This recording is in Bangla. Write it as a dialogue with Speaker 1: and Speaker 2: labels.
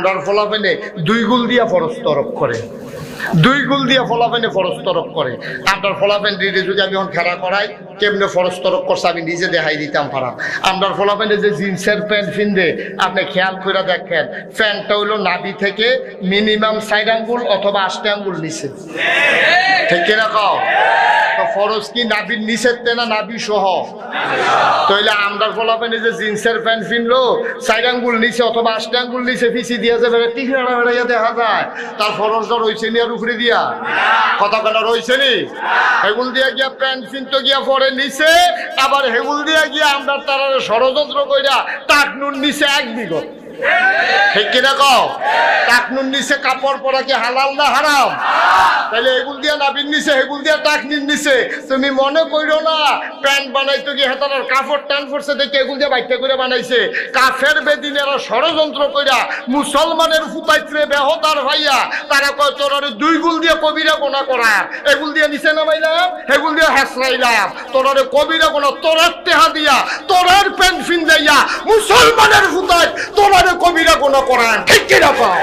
Speaker 1: আমরার ফলাফেনে দুই গুল দিয়া ফরজ তরফ করে। দুই গুল দিয়া ফলাফেনে ফরজ তরফ করে। আপনার ফলাফেন দিদি যদি আমি এখন খেলা করাই, কেমনে ফরজ তরফ করছে আমি নিজে দেখাই দিতাম পারাম আপনার ফলাফেনে যে জিন্সের প্যান্ট ফিনদে, আপনি খেয়াল করে দেখেন, প্যান্টটা হইল নাভি থেকে মিনিমাম সাইড আঙ্গুল অথবা আষ্টে আঙ্গুল নিচে। ঠিক কিনা কও? তো ফরজ কি? নাভির নিচের না নাভি সহ। তাইলে আমরা ফলাফেনে যে জিন্সের প্যান্ট কিনলো সাইড আঙ্গুল নিচে অথবা আষ্টে আঙ্গুল নিচে পিছিয়ে দিয়ে যাবে টিকরা বেড়াইয়া দেখা যায়। তার ফরজটা রয়েছে নি আর উপরে দিয়া? কথা কেনা রয়েছে নি? হেগুল দিয়া গিয়া প্যান্ট কিনতে গিয়া পরে নিচে, আবার হেগুল দিয়া গিয়া আমরা তারা ষড়যন্ত্র কইরা টাকনুর নিচে এক বিগত। ঠিক কিনা কও? টাকনুর নিচে কাপড় পরা কি হালাল না হারাম? তাহলে এগুল দিয়া নাবির নিচে হেগুল দিয়া টাকনির নিচে তুমি মনে কইরো না, প্যান্ট বানাইতে গিয়ে হেতার কাপড় টান করছে দেখে এগুল দিয়ে বাইতে করে বানাইছে। কাফের বেদিনেরা ষড়যন্ত্র কইরা মুসলমানের ফুতাইত্রে বেহতার ভাইয়া তারা কয়, তোর দুই গুল দিয়ে কবিরা গোনা করা। এগুল দিয়ে নিচে নামাইলাম, এগুল দিয়ে হাসরাইলাম। তোর কবিরা গোনা তোরার টেহা দিয়া তোরার প্যান্ট ফিন মুসলমানের ফুতাই তোরারে কবিরা গোনা করান ঠিক কিনা পাও